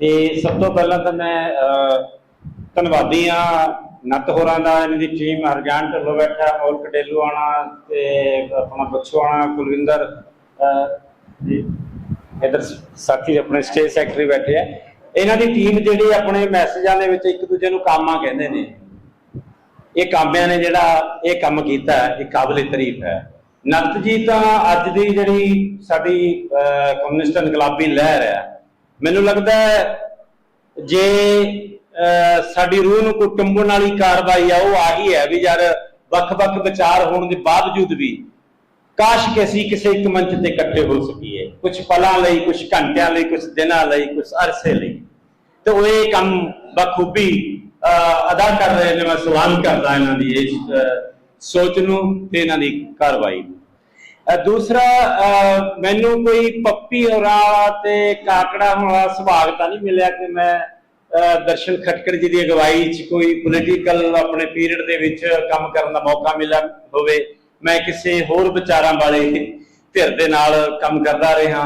ਤੇ ਸਭ ਤੋਂ ਪਹਿਲਾਂ ਤਾਂ ਮੈਂ ਧੰਨਵਾਦੀ ਆ ਨੱਤ ਹੋਰਾਂ ਦਾ, ਇਹਨਾਂ ਦੀ ਟੀਮ ਹਰਜਾਨ ਢੱਲੋ ਬੈਠਾ ਮੋਲ ਕਟੇਲੂ ਆਣਾ ਤੇ ਆਪਣਾ ਬੱਚੂ ਆਣਾ ਕੁਲਵਿੰਦਰ ਜੀ, ਇਧਰ ਸਾਥੀ ਆਪਣੇ ਸਟੇਜ ਸੈਕਟਰੀ ਬੈਠੇ ਆ। ਇਹਨਾਂ ਦੀ ਟੀਮ ਜਿਹੜੀ ਆਪਣੇ ਮੈਸੇਜਾਂ ਦੇ ਵਿੱਚ ਇੱਕ ਦੂਜੇ ਨੂੰ ਕਾਮਾ ਕਹਿੰਦੇ ਨੇ। ਇਹ ਕਾਮਿਆਂ ਨੇ ਜਿਹੜਾ ਇਹ ਕੰਮ ਕੀਤਾ, ਇਹ ਕਾਬਲੇ ਤਾਰੀਫ ਹੈ। ਨੱਤ ਜੀ ਤਾਂ ਅੱਜ ਦੀ ਜਿਹੜੀ ਸਾਡੀ ਕਮਿਊਨਿਸਟ ਇਨਕਲਾਬੀ ਲਹਿਰ ਹੈ। ਮੈਨੂੰ ਲੱਗਦਾ ਜੇ ਸਾਡੀ ਰੂਹ ਨੂੰ ਕੋਈ ਟੁੰਬਣ ਵਾਲੀ ਕਾਰਵਾਈ ਆ, ਉਹ ਆਹੀ ਹੈ ਵੀ ਯਾਰ ਵੱਖ-ਵੱਖ ਵਿਚਾਰ ਹੋਣ ਦੇ ਬਾਵਜੂਦ ਵੀ ਕਾਸ਼ ਕਿ ਅਸੀਂ ਕਿਸੇ ਇੱਕ ਮੰਚ ਤੇ ਇਕੱਠੇ ਹੋ ਸਕੀਏ। ਕੁਝ ਪਲਾਂ ਲਈ ਕੁਝ ਘੰਟਿਆਂ ਲਈ ਕੁਝ ਦਿਨਾਂ ਲਈ ਕੁਝ ਅਰਸੇ ਲਈ। ਤੇ ਉਹ ਇਹ ਕੰਮ ਬਖੂਬੀ ਅਦਾ ਕਰ ਰਹੇ ਨੇ, ਮੈਂ ਸਲਾਮ ਕਰਦਾ ਇਹਨਾਂ ਦੀ ਇਸ ਸੋਚ ਨੂੰ ਤੇ ਇਹਨਾਂ ਦੀ ਕਾਰਵਾਈ ਨੂੰ। ਦੂਸਰਾ ਮੈਨੂੰ ਕੋਈ ਪੱਪੀ ਹੋਰਾਂ ਤੇ ਕਾਕੜਾ ਹੋਣਾ ਸੁਭਾਗ ਤਾਂ ਨਹੀਂ ਮਿਲਿਆ ਕਿ ਮੈਂ ਦਰਸ਼ਨ ਖਟਕੜ ਜੀ ਦੀ ਅਗਵਾਈ 'ਚ ਕੋਈ ਪੋਲੀਟੀਕਲ ਆਪਣੇ ਪੀਰੀਅਡ ਦੇ ਵਿੱਚ ਕੰਮ ਕਰਨ ਦਾ ਮੌਕਾ ਮਿਲਿਆ ਹੋਵੇ, ਮੈਂ ਕਿਸੇ ਹੋਰ ਵਿਚਾਰਾਂ ਵਾਲੇ ਧਿਰ ਦੇ ਨਾਲ ਕੰਮ ਕਰਦਾ ਰਿਹਾ।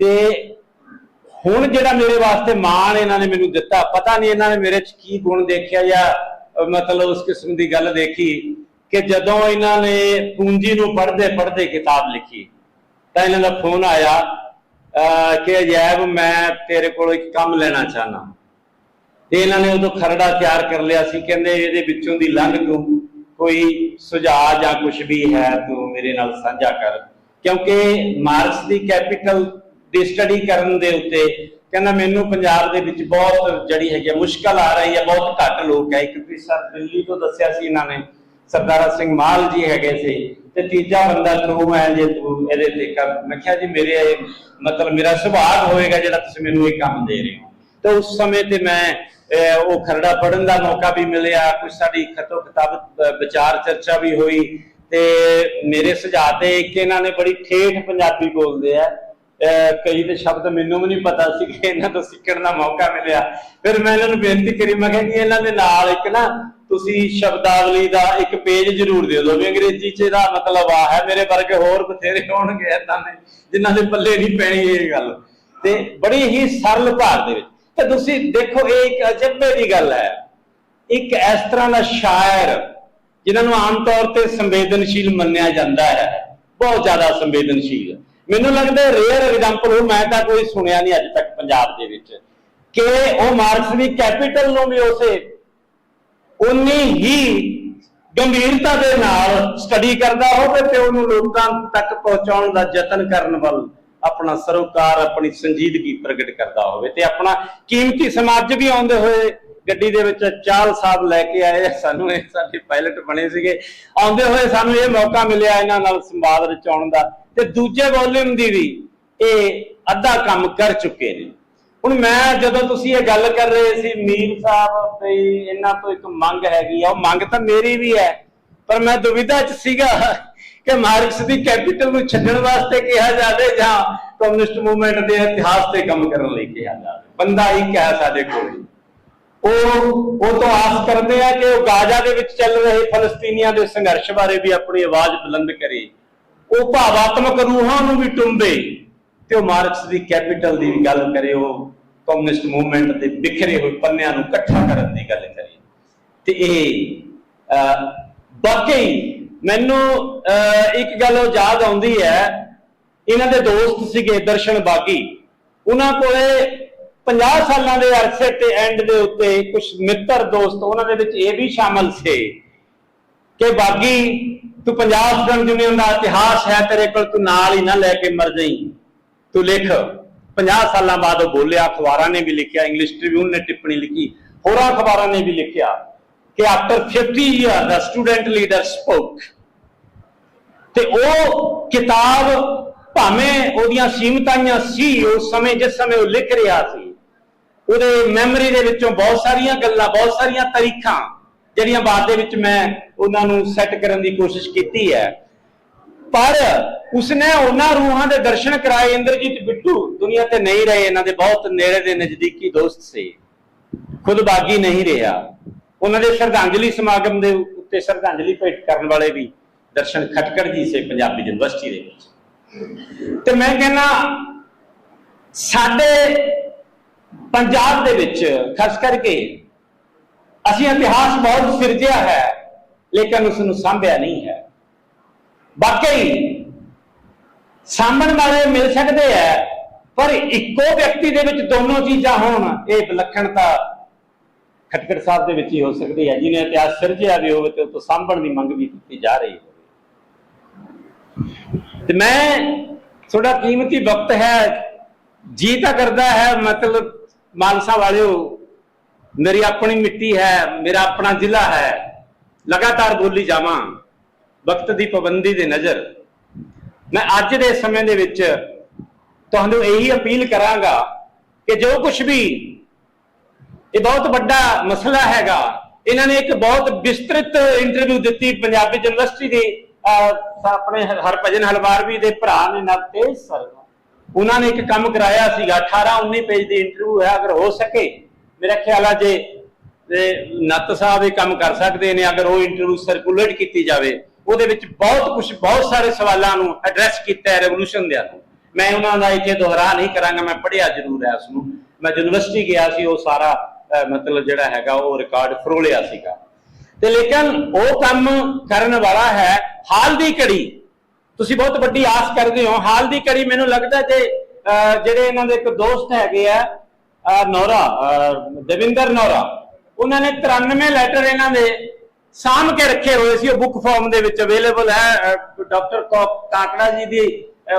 ਤੇ ਹੁਣ ਜਿਹੜਾ ਮੇਰੇ ਵਾਸਤੇ ਮਾਣ ਇਹਨਾਂ ਨੇ ਮੈਨੂੰ ਦਿੱਤਾ, ਪਤਾ ਨਹੀਂ ਇਹਨਾਂ ਨੇ ਮੇਰੇ 'ਚ ਕੀ ਗੁਣ ਦੇਖਿਆ ਜਾਂ ਮਤਲਬ ਉਸ ਕਿਸਮ ਦੀ ਗੱਲ ਦੇਖੀ। ਕਿ ਜਦੋਂ ਇਹਨਾਂ ਨੇ ਪੂੰਜੀ ਨੂੰ ਪੜ੍ਹਦੇ ਪੜ੍ਹਦੇ ਕਿਤਾਬ ਲਿਖੀ ਤਾਂ ਇਹਨਾਂ ਦਾ ਫੋਨ ਆਇਆ ਕਿ ਅਜੈਬ ਮੈਂ ਤੇਰੇ ਕੋਲ ਇੱਕ ਕੰਮ ਲੈਣਾ ਚਾਹਨਾ ਤੇ ਇਹਨਾਂ ਨੇ ਉਦੋਂ ਖਰੜਾ ਤਿਆਰ ਕਰ ਲਿਆ ਸੀ ਕਹਿੰਦੇ ਇਹਦੇ ਵਿੱਚੋਂ ਦੀ ਲੰਘ ਤੂੰ ਕੋਈ ਸੁਝਾਅ ਜਾਂ ਕੁਝ ਵੀ ਹੈ ਤੂੰ ਮੇਰੇ ਨਾਲ ਸਾਂਝਾ ਕਰ। ਕਿਉਂਕਿ ਮਾਰਕਸ ਦੀ ਕੈਪੀਟਲ ਦੀ ਸਟੱਡੀ ਕਰਨ ਦੇ ਉੱਤੇ ਕਹਿੰਦਾ ਮੈਨੂੰ ਪੰਜਾਬ ਦੇ ਵਿੱਚ ਬਹੁਤ ਜਿਹੜੀ ਹੈਗੀ ਆ, ਮੁਸ਼ਕਲ ਆ ਰਹੀ ਹੈ ਬਹੁਤ ਘੱਟ ਲੋਕ ਹੈ ਇੱਕ ਵੀ ਸਰ ਦਿੱਲੀ ਤੋਂ ਦੱਸਿਆ ਸੀ ਇਹਨਾਂ ਨੇ ਸਰਦਾਰਾ ਸਿੰਘ ਮਾਲ ਜੀ ਹੈਗੇ ਸੀ ਤੇ ਤੀਜਾ ਬੰਦਾ ਤੂੰ ਹੈ ਜੇ ਤੂੰ ਇਹਦੇ ਤੇ ਕਰ ਮੈਂ ਕਿਹਾ ਜੀ ਮੇਰੇ ਮਤਲਬ ਮੇਰਾ ਸੁਭਾਗ ਹੋਏਗਾ ਜਿਹੜਾ ਤੁਸੀਂ ਮੈਨੂੰ ਇਹ ਕੰਮ ਦੇ ਰਹੇ ਹੋ। ਤੇ ਉਸ ਸਮੇਂ ਤੇ ਮੈਂ ਉਹ ਖਰੜਾ ਪੜਨ ਦਾ ਮੌਕਾ ਵੀ ਮਿਲਿਆ ਕੁਝ ਸਾਡੀ ਖਤੋ ਕਿਤਾਬ ਵਿਚਾਰ ਚਰਚਾ ਵੀ ਹੋਈ ਤੇ ਮੇਰੇ ਸੁਝਾਅ ਤੇ ਇੱਕ ਇਹਨਾਂ ਨੇ ਬੜੀ ਠੇਠ ਪੰਜਾਬੀ ਬੋਲਦੇ ਆ। ਅਹ, ਕਈ ਤੇ ਸ਼ਬਦ ਮੈਨੂੰ ਵੀ ਨਹੀਂ ਪਤਾ ਸੀ ਕਿ ਇਹਨਾਂ ਤੋਂ ਸਿੱਖਣ ਦਾ ਮੌਕਾ ਮਿਲਿਆ। ਫਿਰ ਮੈਂ ਇਹਨਾਂ ਨੂੰ ਬੇਨਤੀ ਕਰੀ ਮੈਂ ਕਿਹਾ ਕਿ ਇਹਨਾਂ ਦੇ ਨਾਲ ਇੱਕ ਨਾ ਤੁਸੀਂ ਸ਼ਬਦਾਵਲੀ ਦਾ ਇੱਕ ਪੇਜ ਜ਼ਰੂਰ ਦੇ ਦਿਓ ਵੀ ਅੰਗਰੇਜ਼ੀ ਚ ਇਹਦਾ ਮਤਲਬ ਆ ਹੈ, ਮੇਰੇ ਵਰਗੇ ਹੋਰ ਬਥੇਰੇ ਹੋਣਗੇ ਏਦਾਂ ਦੇ, ਜਿਨ੍ਹਾਂ ਦੇ ਪੱਲੇ ਨਹੀਂ ਪੈਣੀ ਇਹ ਗੱਲ। ਤੇ ਬੜੀ ਹੀ ਸਰਲ ਭਾਰ ਦੇ ਵਿੱਚ। ਤੇ ਤੁਸੀਂ ਦੇਖੋ, ਇਹ ਇੱਕ ਅਜੱਬੇ ਦੀ ਗੱਲ ਹੈ। ਇੱਕ ਇਸ ਤਰ੍ਹਾਂ ਦਾ ਸ਼ਾਇਰ, ਜਿਨ੍ਹਾਂ ਨੂੰ ਆਮ ਤੌਰ ਤੇ ਸੰਵੇਦਨਸ਼ੀਲ ਮੰਨਿਆ ਜਾਂਦਾ ਹੈ। ਬਹੁਤ ਜ਼ਿਆਦਾ ਸੰਵੇਦਨਸ਼ੀਲ। ਮੈਨੂੰ ਲੱਗਦਾ ਰੇਅਰ ਐਗਜ਼ਾਮਪਲ ਉਹ ਮੈਂ ਤਾਂ ਕੋਈ ਸੁਣਿਆ ਨਹੀਂ ਅੱਜ ਤੱਕ ਪੰਜਾਬ ਦੇ ਵਿੱਚ। ਕਿ ਉਹ ਮਾਰਕਸ ਦੀ ਕੈਪੀਟਲ ਨੂੰ ਵੀ ਉਸੇ ਉਨੀ ਹੀ ਗੰਭੀਰਤਾ ਦੇ ਨਾਲ ਸਟੱਡੀ ਕਰਦਾ ਹੋਵੇ ਤੇ ਉਹਨੂੰ ਲੋਕਾਂ ਤੱਕ ਪਹੁੰਚਾਉਣ ਦਾ ਯਤਨ ਕਰਨ ਵੱਲ ਆਪਣਾ ਸਰੋਕਾਰ ਆਪਣੀ ਸੰਜੀਦਗੀ ਪ੍ਰਗਟ ਕਰਦਾ ਹੋਵੇ ਤੇ ਆਪਣਾ ਕੀਮਤੀ ਸਮਾਜ ਵੀ ਆਉਂਦੇ ਹੋਏ ਗੱਡੀ ਦੇ ਵਿੱਚ ਚਾਲ ਸਾਹਿਬ ਲੈ ਕੇ ਆਏ। ਸਾਨੂੰ ਇਹ ਸਾਡੇ ਪਾਇਲਟ ਬਣੇ ਸੀਗੇ। ਆਉਂਦੇ ਹੋਏ ਸਾਨੂੰ ਇਹ ਮੌਕਾ ਮਿਲਿਆ ਇਹਨਾਂ ਨਾਲ ਸੰਵਾਦ ਰਚਾਉਣ ਦਾ ਤੇ ਦੂਜੇ ਵੋਲਿਊਮ ਦੀ ਵੀ ਇਹ ਅੱਧਾ ਕੰਮ ਕਰ ਚੁੱਕੇ ਨੇ। ਹੁਣ ਮੈਂ ਜਦੋਂ ਤੁਸੀਂ ਇਹ ਗੱਲ ਕਰ ਰਹੇ ਸੀ ਮੀਰ ਸਾਹਿਬ ਵੀ ਇਹਨਾਂ ਤੋਂ ਇੱਕ ਮੰਗ ਹੈਗੀ ਆ, ਉਹ ਮੰਗ ਤਾਂ ਮੇਰੀ ਵੀ ਹੈ, ਪਰ ਮੈਂ ਦੁਵਿਧਾ 'ਚ ਸੀਗਾ ਕਿ ਮਾਰਕਸ ਦੀ ਕੈਪੀਟਲ ਨੂੰ ਛੱਡਣ ਵਾਸਤੇ ਕਿਹਾ ਜਾਵੇ ਜਾਂ ਕਮਿਊਨਿਸਟ ਮੂਵਮੈਂਟ ਦੇ ਇਤਿਹਾਸ ਤੇ ਕੰਮ ਕਰਨ ਲਈ ਕਿਹਾ ਜਾਵੇ। ਬੰਦਾ ਹੀ ਕਿਹਾ ਸਾਡੇ ਕੋਲ ਉਹ ਉਹ ਤੋਂ ਆਸ ਕਰਦੇ ਆ ਕਿ ਉਹ ਗਾਜ਼ਾ ਦੇ ਵਿੱਚ ਚੱਲ ਰਹੇ ਫਲਸਤੀਨੀਆਂ ਦੇ ਸੰਘਰਸ਼ ਬਾਰੇ ਵੀ ਆਪਣੀ ਆਵਾਜ਼ ਬੁਲੰਦ ਕਰੇ। ਉਹ ਭਾਵਾਤਮਕ ਰੂਹਾਂ ਨੂੰ ਵੀ ਟੁੰਬੇ। ਤੇ ਉਹ ਮਾਰਕਸ ਦੀ ਕੈਪੀਟਲ ਦੀ ਵੀ ਗੱਲ ਕਰੇ ਉਹ ਕਮਿਊਨਿਸਟ ਮੂਵਮੈਂਟ ਦੇ ਬਿਖਰੇ ਹੋਏ ਪੰਨਿਆਂ ਨੂੰ ਇਕੱਠਾ ਕਰਨ ਦੀ ਗੱਲ ਕਰੇ। ਤੇ ਇਹ ਅਹ, ਵਾਕਈ ਮੈਨੂੰ ਇੱਕ ਗੱਲ ਉਹ ਯਾਦ ਆਉਂਦੀ ਹੈ ਇਹਨਾਂ ਦੇ ਦੋਸਤ ਸੀਗੇ ਦਰਸ਼ਨ ਬਾਗੀ। ਉਹਨਾਂ ਕੋਲੇ 50 ਸਾਲਾਂ ਦੇ ਅਰਸੇ ਤੇ ਐਂਡ ਦੇ ਉੱਤੇ ਕੁਝ ਮਿੱਤਰ ਦੋਸਤ ਉਹਨਾਂ ਦੇ ਵਿੱਚ ਇਹ ਵੀ ਸ਼ਾਮਲ ਸੀ ਕਿ ਬਾਗੀ ਤੂੰ ਪੰਜਾਬ ਸਟੂਡੈਂਟ ਯੂਨੀਅਨ ਦਾ ਇਤਿਹਾਸ ਹੈ ਤੇਰੇ ਕੋਲ ਤੂੰ ਨਾਲ ਹੀ ਨਾ ਲੈ ਕੇ ਮਰ ਜਾਈਂ। ਤੂੰ ਲਿਖ। 50 ਸਾਲਾਂ ਬਾਅਦ ਉਹ ਬੋਲਿਆ, ਅਖਬਾਰਾਂ ਨੇ ਵੀ ਲਿਖਿਆ ਇੰਗਲਿਸ਼ ਟ੍ਰਿਬਿਊਨ ਨੇ ਟਿੱਪਣੀ ਲਿਖੀ, ਹੋਰਾਂ ਅਖਬਾਰਾਂ ਨੇ ਵੀ ਲਿਖਿਆ ਕਿ ਆਫਟਰ 50 ਇਅਰ ਦਾ ਸਟੂਡੈਂਟ ਲੀਡਰ ਸਪੋਕ ਤੇ ਉਹ ਕਿਤਾਬ ਭਾਵੇਂ ਉਹਦੀਆਂ ਸੀਮਤਾਈਆਂ ਸੀ ਉਸ ਸਮੇਂ ਜਿਸ ਸਮੇਂ ਉਹ ਲਿਖ ਰਿਹਾ ਸੀ, ਉਹਦੇ ਮੈਮਰੀ ਦੇ ਵਿੱਚੋਂ ਬਹੁਤ ਸਾਰੀਆਂ ਗੱਲਾਂ, ਬਹੁਤ ਸਾਰੀਆਂ ਤਾਰੀਖਾਂ, ਜਿਹੜੀਆਂ ਬਾਅਦ ਦੇ ਵਿੱਚ ਮੈਂ ਉਹਨਾਂ ਨੂੰ ਸੈੱਟ ਕਰਨ ਦੀ ਕੋਸ਼ਿਸ਼ ਕੀਤੀ ਹੈ। ਪਰ ਉਸਨੇ ਉਹਨਾਂ ਰੂਹਾਂ ਦੇ ਦਰਸ਼ਨ ਕਰਾਏ, ਇੰਦਰਜੀਤ ਬਿੱਟੂ। ਦੁਨੀਆ ਤੇ ਨਹੀਂ ਰਹੇ, ਇਹਨਾਂ ਦੇ ਬਹੁਤ ਨੇੜੇ ਦੇ ਨਜ਼ਦੀਕੀ ਦੋਸਤ ਸੀ। ਖੁਦ ਬਾਗੀ ਨਹੀਂ ਰਿਹਾ। ਉਹਨਾਂ ਦੇ ਸ਼ਰਧਾਂਜਲੀ ਸਮਾਗਮ ਦੇ ਉੱਤੇ ਸ਼ਰਧਾਂਜਲੀ ਭੇਟ ਕਰਨ ਵਾਲੇ ਵੀ ਦਰਸ਼ਨ ਖਟਕੜ ਜੀ ਸੇ ਪੰਜਾਬੀ ਯੂਨੀਵਰਸਿਟੀ ਦੇ ਵਿੱਚ। ਤੇ ਮੈਂ ਕਹਿੰਦਾ, ਸਾਡੇ ਪੰਜਾਬ ਦੇ ਵਿੱਚ, ਖਾਸ ਕਰਕੇ ਅਸੀਂ ਇਤਿਹਾਸ ਬਹੁਤ ਸਿਰਜਿਆ ਹੈ, ਲੇਕਿਨ ਉਸ ਨੂੰ ਸਾਂਭਿਆ ਨਹੀਂ ਹੈ। ਵਾਕਈ ਸਾਂਭਣ ਵਾਲੇ ਮਿਲ ਸਕਦੇ ਆ, ਪਰ ਇੱਕੋ ਵਿਅਕਤੀ ਦੇ ਵਿੱਚ ਦੋਨੋਂ ਚੀਜ਼ਾਂ ਹੋਣ, ਇਹ ਵਿਲੱਖਣਤਾ ਖਟਕੜ ਸਾਹਿਬ ਦੇ ਵਿੱਚ ਹੀ ਹੋ ਸਕਦੀ ਹੈ। ਜਿਹਨੇ ਇਤਿਹਾਸ ਸਿਰਜਿਆ ਵੀ ਹੋਵੇ ਤੇ ਉਹ ਤੋਂ ਸਾਂਭਣ ਦੀ ਮੰਗ ਵੀ ਕੀਤੀ ਜਾ ਰਹੀ ਹੋਵੇ। ਤੇ ਮੈਂ ਤੁਹਾਡਾ ਕੀਮਤੀ ਵਕਤ ਹੈ, ਜੀ ਤਾਂ ਕਰਦਾ ਹੈ, ਮਤਲਬ ਮਾਨਸਾ ਵਾਲਿਓ, ਮੇਰੀ ਆਪਣੀ ਮਿੱਟੀ ਹੈ, ਮੇਰਾ ਆਪਣਾ ਜ਼ਿਲ੍ਹਾ ਹੈ, ਲਗਾਤਾਰ ਬੋਲੀ ਜਾਵਾਂ। ਵਕਤ ਦੀ ਪਾਬੰਦੀ ਦੇ ਨਜ਼ਰ। ਮੈਂ ਅੱਜ ਦੇ ਸਮੇਂ ਦੇ ਵਿੱਚ ਤੁਹਾਨੂੰ ਇਹੀ ਅਪੀਲ ਕਰਾਂਗਾ ਕਿ ਜੋ ਕੁਝ ਵੀ ਇਹ ਬਹੁਤ ਵੱਡਾ ਮਸਲਾ ਹੈਗਾ, ਇਹਨਾਂ ਨੇ ਇੱਕ ਬਹੁਤ ਵਿਸਤ੍ਰਿਤ ਇੰਟਰਵਿਊ ਦਿੱਤੀ ਪੰਜਾਬੀ ਯੂਨੀਵਰਸਿਟੀ ਦੇ। ਆਪਣੇ ਹਰਭਜਨ ਹਲਵਾਰਵੀ ਦੇ ਭਰਾ ਨੇ ਨਵਤੇਜ ਸਰ ਉਹਨਾਂ ਨੇ ਇੱਕ ਕੰਮ ਕਰਾਇਆ ਸੀਗਾ 18 19 ਪੇਜ ਦੀ ਇੰਟਰਵਿਊ ਹੈ ਅਗਰ ਹੋ ਸਕੇ, ਮੇਰਾ ਖਿਆਲ ਆ ਜੇ ਨੱਤ ਸਾਹਿਬ ਇਹ ਕੰਮ ਕਰ ਸਕਦੇ ਨੇ, ਅਗਰ ਉਹ ਇੰਟਰਵਿਊ ਸਰਕੂਲੇਟ ਕੀਤੀ ਜਾਵੇ। ਉਹਦੇ ਵਿੱਚ ਬਹੁਤ ਕੁਝ ਬਹੁਤ ਸਾਰੇ ਸਵਾਲਾਂ ਨੂੰ ਐਡਰੈਸ ਕੀਤਾ ਹੈ ਰੈਵੋਲੂਸ਼ਨ ਦੇ ਨੂੰ। ਮੈਂ ਉਹਨਾਂ ਦਾ ਇੱਥੇ ਦੁਹਰਾ ਨਹੀਂ ਕਰਾਂਗਾ ਮੈਂ ਪੜ੍ਹਿਆ ਜ਼ਰੂਰ ਹੈ ਉਸ ਨੂੰ ਮੈਂ ਯੂਨੀਵਰਸਿਟੀ ਗਿਆ ਸੀ ਉਹ ਸਾਰਾ ਮਤਲਬ ਜਿਹੜਾ ਹੈਗਾ ਉਹ ਰਿਕਾਰਡ ਫਰੋਲਿਆ ਸੀਗਾ। ਤੇ ਲੇਕਿਨ ਉਹ ਕੰਮ ਕਰਨ ਵਾਲਾ ਹੈ ਹਾਲ ਦੀ ਘੜੀ। ਤੁਸੀਂ ਬਹੁਤ ਵੱਡੀ ਆਸ ਕਰਦੇ ਹੋ ਹਾਲ ਦੀ ਘੜੀ ਮੈਨੂੰ ਲੱਗਦਾ ਜੇ ਜਿਹੜੇ ਇਹਨਾਂ ਦੇ ਇੱਕ ਦੋਸਤ ਹੈਗੇ ਆ ਨੌਰਾ ਅਹ, ਦਵਿੰਦਰ ਨੌਰਾ ਉਹਨਾਂ ਨੇ 93 ਲੈਟਰ ਇਹਨਾਂ ਦੇ ਸਾਂਭ ਕੇ ਰੱਖੇ ਹੋਏ ਸੀ, ਉਹ ਬੁੱਕ ਫਾਰਮ ਦੇ ਵਿੱਚ ਅਵੇਲੇਬਲ ਹੈ ਡਾਕਟਰ ਕਾਕੜਾ ਜੀ ਦੀ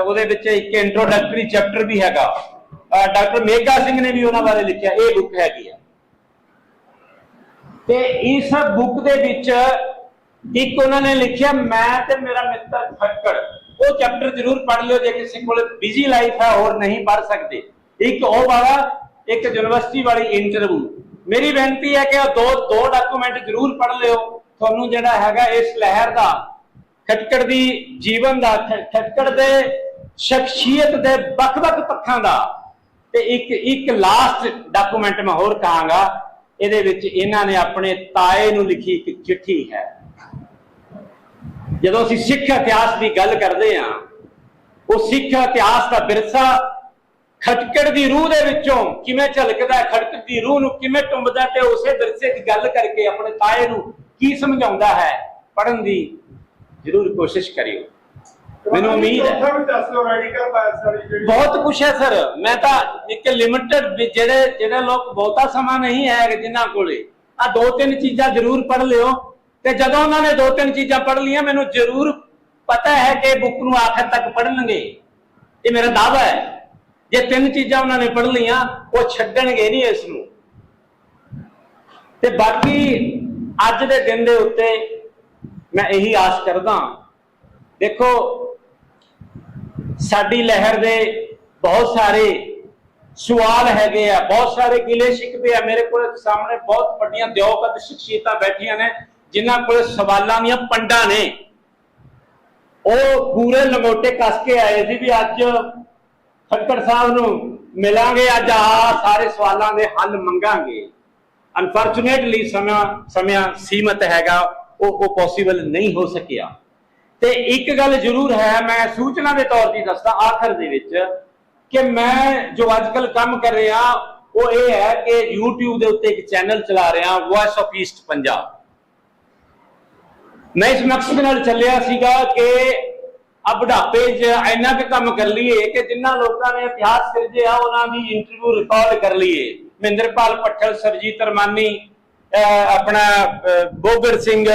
ਉਹਦੇ ਵਿੱਚ ਇੱਕ ਇੰਟਰੋਡਕਟਰੀ ਚੈਪਟਰ ਵੀ ਹੈਗਾ। ਡਾਕਟਰ ਮੇਗਾ ਸਿੰਘ ਨੇ ਵੀ ਉਹਨਾਂ ਬਾਰੇ ਲਿਖਿਆ, ਇਹ ਬੁੱਕ ਹੈਗੀ ਆ। ਤੇ ਇਸ ਬੁੱਕ ਦੇ ਵਿੱਚ ਇੱਕ ਉਹਨਾਂ ਨੇ ਲਿਖਿਆ, ਮੈਂ ਤੇ ਮੇਰਾ ਮਿੱਤਰ ਫੱਕੜ, ਉਹ ਚੈਪਟਰ ਜ਼ਰੂਰ ਪੜ੍ਹ ਲਿਓ, ਜੇ ਕਿਸੇ ਕੋਲ ਬਿਜ਼ੀ ਲਾਈਫ ਹੈ ਹੋਰ ਨਹੀਂ ਪੜ੍ਹ ਸਕਦੇ। ਇੱਕ ਉਹ ਵਾਲਾ, ਇੱਕ ਯੂਨੀਵਰਸਿਟੀ ਵਾਲੀ ਇੰਟਰਵਿਊ ਮੇਰੀ ਬੇਨਤੀ ਹੈ ਕਿ ਉਹ ਦੋ ਦੋ ਡਾਕੂਮੈਂਟ ਜ਼ਰੂਰ ਪੜ੍ਹ ਲਿਓ। ਤੁਹਾਨੂੰ ਜਿਹੜਾ ਹੈਗਾ ਇਸ ਲਹਿਰ ਦਾ, ਖਟਕੜ ਦੀ ਜੀਵਨ ਦਾ ਖਟਕੜ ਦੇ ਸ਼ਖਸੀਅਤ ਦੇ ਵੱਖ-ਵੱਖ ਪੱਖਾਂ ਦਾ, ਤੇ ਇੱਕ ਇੱਕ ਲਾਸਟ ਡਾਕੂਮੈਂਟ ਮੈਂ ਹੋਰ ਕਹਾਂਗਾ, ਇਹਦੇ ਵਿੱਚ ਇਹਨਾਂ ਨੇ ਆਪਣੇ ਤਾਏ ਨੂੰ ਲਿਖੀ ਇੱਕ ਚਿੱਠੀ ਹੈ। ਜਦੋਂ ਅਸੀਂ ਸਿੱਖ ਇਤਿਹਾਸ ਦੀ ਗੱਲ ਕਰਦੇ ਹਾਂ, ਉਹ ਸਿੱਖ ਇਤਿਹਾਸ ਦਾ ਵਿਰਸਾ ਖਟਕੜ ਦੀ ਰੂਹ ਦੇ ਵਿੱਚੋਂ ਕਿਵੇਂ ਝਲਕਦਾ ਖਟਕੜ ਦੀ ਰੂਹ ਨੂੰ ਕਿਵੇਂ ਟੁੰਬਦਾ ਤੇ ਉਸੇ ਵਿਰਸੇ ਦੀ ਗੱਲ ਕਰਕੇ ਆਪਣੇ ਤਾਏ ਨੂੰ ਕੀ ਸਮਝਾਉਂਦਾ ਹੈ? ਪੜਨ ਦੀ ਜ਼ਰੂਰ ਕੋਸ਼ਿਸ਼ ਕਰਿਓ। ਮੈਨੂੰ ਉਮੀਦ ਹੈ ਬਹੁਤ ਕੁਛ ਹੈ ਸਰ। ਮੈਂ ਤਾਂ ਇੱਕ ਲਿਮਟਿਡ ਜਿਹੜੇ ਜਿਹੜੇ ਲੋਕ ਬਹੁਤਾ ਸਮਾਂ ਨਹੀਂ ਹੈ ਜਿਨ੍ਹਾਂ ਕੋਲੇ ਆ ਦੋ ਤਿੰਨ ਚੀਜ਼ਾਂ ਜ਼ਰੂਰ ਪੜ੍ਹ ਲਿਓ। ਤੇ ਜਦੋਂ ਉਹਨਾਂ ਨੇ ਦੋ ਤਿੰਨ ਚੀਜ਼ਾਂ ਪੜ੍ਹ ਲਈਆਂ ਮੈਨੂੰ ਜ਼ਰੂਰ ਪਤਾ ਹੈ ਕਿ ਬੁੱਕ ਨੂੰ ਆਖਰ ਤੱਕ ਪੜ੍ਹਨਗੇ। ਇਹ ਮੇਰਾ ਦਾਅਵਾ ਹੈ। ਜੇ ਤਿੰਨ ਚੀਜ਼ਾਂ ਉਹਨਾਂ ਨੇ ਪੜ੍ਹ ਲਈਆਂ ਉਹ ਛੱਡਣਗੇ ਨਹੀਂ ਇਸ ਨੂੰ। ਤੇ ਬਾਕੀ ਅੱਜ ਦੇ ਦਿਨ ਦੇ ਉੱਤੇ ਮੈਂ ਇਹੀ ਆਸ ਕਰਦਾ ਦੇਖੋ, ਸਾਡੀ ਲਹਿਰ ਦੇ ਬਹੁਤ ਸਾਰੇ ਸਵਾਲ ਹੈਗੇ ਆ, ਬਹੁਤ ਸਾਰੇ ਗਿਲੇ ਸ਼ਿਕਵੇ ਆ। ਮੇਰੇ ਕੋਲ ਸਾਹਮਣੇ ਬਹੁਤ ਵੱਡੀਆਂ ਦਿਓਕਤ ਸ਼ਖਸੀਅਤਾਂ ਬੈਠੀਆਂ ਨੇ, ਜਿਨ੍ਹਾਂ ਕੋਲ ਸਵਾਲਾਂ ਦੀਆਂ ਪੰਡਾਂ ਨੇ। ਉਹ ਪੂਰੇ ਲੰਗੋਟੇ ਕੱਸ ਕੇ ਆਏ ਸੀ ਵੀ ਅੱਜ ਖੱਟੜ ਸਾਹਿਬ ਨੂੰ ਮਿਲਾਂਗੇ, ਅੱਜ ਆ ਸਾਰੇ ਸਵਾਲਾਂ ਦੇ ਹੱਲ ਮੰਗਾਂਗੇ। ਅਨਫੋਰਚੂਨੇਟਲੀ ਸਮਾਂ ਸਮਾਂ ਸੀਮਤ ਹੈਗਾ, ਉਹ ਉਹ ਪੋਸੀਬਲ ਨਹੀਂ ਹੋ ਸਕਿਆ। ਤੇ ਇੱਕ ਗੱਲ ਜ਼ਰੂਰ ਹੈ, ਮੈਂ ਸੂਚਨਾ ਦੇ ਤੌਰ ਤੇ ਦੱਸਦਾ, ਆਖਰ ਦੇ ਵਿੱਚ, ਕਿ ਮੈਂ ਜੋ ਅੱਜਕੱਲ ਕੰਮ ਕਰ ਰਿਹਾ, ਉਹ ਇਹ ਹੈ ਕਿ YouTube ਦੇ ਉੱਤੇ ਇੱਕ ਚੈਨਲ ਚਲਾ ਰਿਹਾ ਵੌਇਸ ਆਫ ਈਸਟ ਪੰਜਾਬ ਮੈਂ ਇਸ ਮਕਸਦ ਨਾਲ ਚੱਲਿਆ ਸੀਗਾ ਕਿ ਆ ਬੁਢਾਪੇ 'ਚ ਇੰਨਾ ਕੁ ਕੰਮ ਕਰ ਲਈਏ ਕਿ ਜਿਨ੍ਹਾਂ ਲੋਕਾਂ ਨੇ ਇਤਿਹਾਸ ਸਿਰਜਿਆ, ਉਹਨਾਂ ਦੀ ਇੰਟਰਵਿਊ ਰਿਕਾਰਡ ਕਰ ਲਈਏ। ਮਹਿੰਦਰਪਾਲ ਪੱਠਲ, ਸਰਜੀਤ ਰਮਾਨੀ ਆਪਣਾ, ਅਹ ਸਿੰਘ,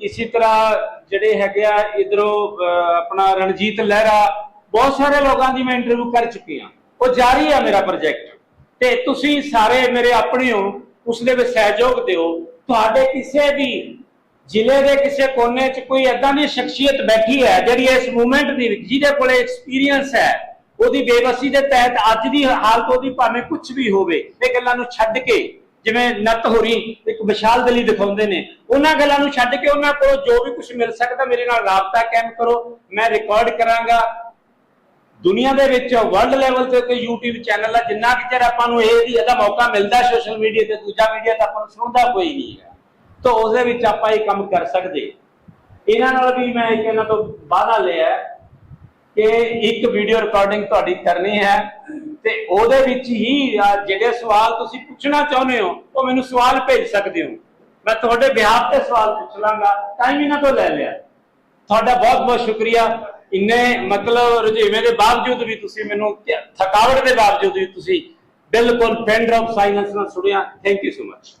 ਇਸੇ ਤਰ੍ਹਾਂ ਜਿਹੜੇ ਹੈਗੇ ਆ ਇਧਰੋਂ ਆਪਣਾ ਰਣਜੀਤ ਲਹਿਰਾ, ਬਹੁਤ ਸਾਰੇ ਲੋਕਾਂ ਦੀ ਮੈਂ ਇੰਟਰਵਿਊ ਕਰ ਚੁੱਕੀ ਹਾਂ। ਉਹ ਜਾਰੀ ਹੈ ਮੇਰਾ ਪ੍ਰੋਜੈਕਟ ਤੇ ਤੁਸੀਂ ਸਾਰੇ ਮੇਰੇ ਆਪਣੇ ਹੋ, ਉਸ ਦੇ ਵਿੱਚ ਸਹਿਯੋਗ ਦਿਓ। ਤੁਹਾਡੇ ਕਿਸੇ ਵੀ ਜ਼ਿਲ੍ਹੇ ਦੇ ਕਿਸੇ ਕੋਨੇ 'ਚ ਕੋਈ ਐਦਾਂ ਦੀ ਸ਼ਖਸੀਅਤ ਬੈਠੀ ਹੈ, ਜਿਹੜੀ ਇਸ ਮੂਵਮੈਂਟ ਦੀ, ਜਿਹਦੇ ਕੋਲੇ ਐਕਸਪੀਰੀਅੰਸ ਹੈ ਉਹਦੀ ਬੇਵਸੀ ਦੇ ਤਹਿਤ ਅੱਜ ਦੀ ਹਾਲਤ ਉਹਦੀ ਭਾਵੇਂ ਕੁਝ ਵੀ ਹੋਵੇ, ਇਹ ਗੱਲਾਂ ਨੂੰ ਛੱਡ ਕੇ ਜਿਵੇਂ ਨਤ ਹੋਰੀ ਇੱਕ ਵਿਸ਼ਾਲ ਦਲੀ ਦਿਖਾਉਂਦੇ ਨੇ, ਉਹਨਾਂ ਗੱਲਾਂ ਨੂੰ ਛੱਡ ਕੇ ਉਹਨਾਂ ਕੋਲ ਜੋ ਵੀ ਕੁਝ ਮਿਲ ਸਕਦਾ ਮੇਰੇ ਨਾਲ ਰਾਬਤਾ ਕਾਇਮ ਕਰੋ, ਮੈਂ ਰਿਕਾਰਡ ਕਰਾਂਗਾ। ਦੁਨੀਆ ਦੇ ਵਿੱਚ ਵਰਲਡ ਲੈਵਲ ਤੇ ਕੋਈ YouTube ਚੈਨਲ ਆ, ਜਿੰਨਾ ਕਿ ਚਿਰ ਆਪਾਂ ਨੂੰ ਇਹ ਦੀ ਇਹਦਾ ਮੌਕਾ ਮਿਲਦਾ ਸੋਸ਼ਲ ਮੀਡੀਆ ਤੇ, ਦੂਜਾ ਮੀਡੀਆ ਤਾਂ ਆਪਾਂ ਨੂੰ ਸੁਣਦਾ ਕੋਈ ਨਹੀਂ ਹੈ। ਤਾਂ ਉਸ ਦੇ ਵਿੱਚ ਆਪਾਂ ਇਹ ਕੰਮ ਕਰ ਸਕਦੇ। ਇਹਨਾਂ ਨਾਲ ਵੀ ਮੈਂ ਇੱਕ ਇਹਨਾਂ ਤੋਂ ਵਾਅਦਾ ਲਿਆ ਕਿ ਇੱਕ ਵੀਡੀਓ ਰਿਕਾਰਡਿੰਗ ਤੁਹਾਡੀ ਕਰਨੀ ਹੈ ਤੇ ਉਹਦੇ ਵਿੱਚ ਹੀ ਜਿਹੜੇ ਸਵਾਲ ਤੁਸੀਂ ਪੁੱਛਣਾ ਚਾਹੁੰਦੇ ਹੋ, ਉਹ ਮੈਨੂੰ ਸਵਾਲ ਭੇਜ ਸਕਦੇ ਹੋ। ਮੈਂ ਤੁਹਾਡੇ ਬਿਹਾਫ ਤੇ ਸਵਾਲ ਪੁੱਛ ਲਾਂਗਾ ਟਾਈਮ ਇਹਨਾਂ ਤੋਂ ਲੈ ਲਿਆ। ਤੁਹਾਡਾ ਬਹੁਤ ਬਹੁਤ ਸ਼ੁਕਰੀਆ। ਇੰਨੇ ਮਤਲਬ ਰੁਝੇਵੇਂ ਦੇ ਬਾਵਜੂਦ ਵੀ ਤੁਸੀਂ ਮੈਨੂੰ ਥਕਾਵਟ ਦੇ ਬਾਵਜੂਦ ਵੀ ਤੁਸੀਂ ਬਿਲਕੁਲ ਪੈਨ ਡ੍ਰੌਪ ਸਾਇਲੈਂਸ ਨਾਲ ਸੁਣਿਆ। Thank you so much